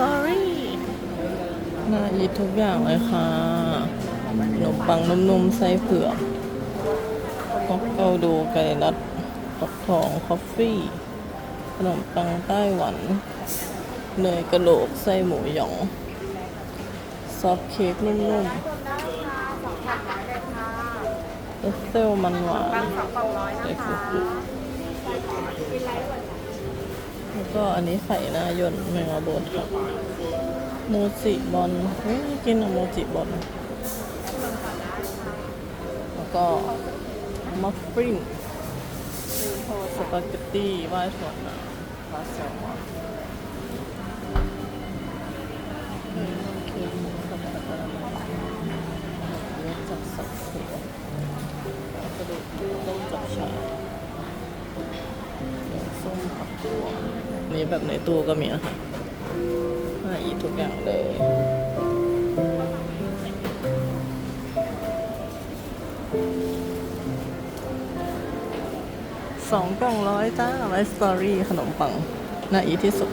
sorry น่าอีททุกอย่างเลยค่ะขนมปังนุ่มๆไส้เผือกฮอกเกาดูไก่รัดฟักทองคอฟฟี่ ขนมปังไต้หวัน เนยกระโหลกไส้หมูหยองซอฟต์เค้กนุ่มๆเอสเซลมันหวานใส่ฟุกุแล้ว ก็อันนี้ไข่หน้ายนแมงบดครับโมจิบอลเฮ้ยกินอะโมจิบอลแล้วก็มัฟฟินสปาเกตตี้ว่ายถั่วน้ำพาแซลมอนจับปะรดเลือดจาสับหัวกระดูกต้มจับฉ่า นี่แบบในตู้ก็มีอาหารน่าอีทุกอย่างเลยสองกล่องร้อยจ้าไลฟ์สตอรี่ขนมปังน่าอีที่สุด